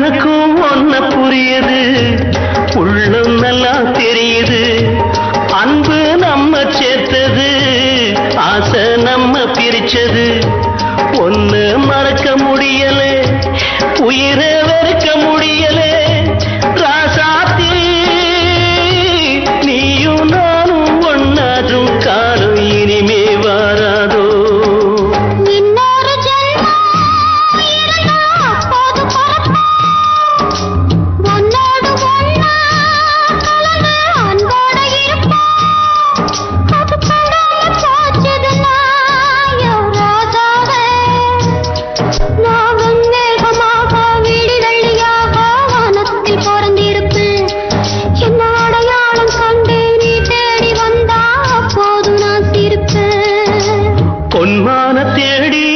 எனக்கும் ஒன்ன புரியுது. உள்ளம் நல்லா தெரியுது. அன்பு நம்ம சேர்த்தது. ஆசை நம்ம பிரிச்சது. ஒண்ணு மறக்க முடியல. உயிரை வான தேடி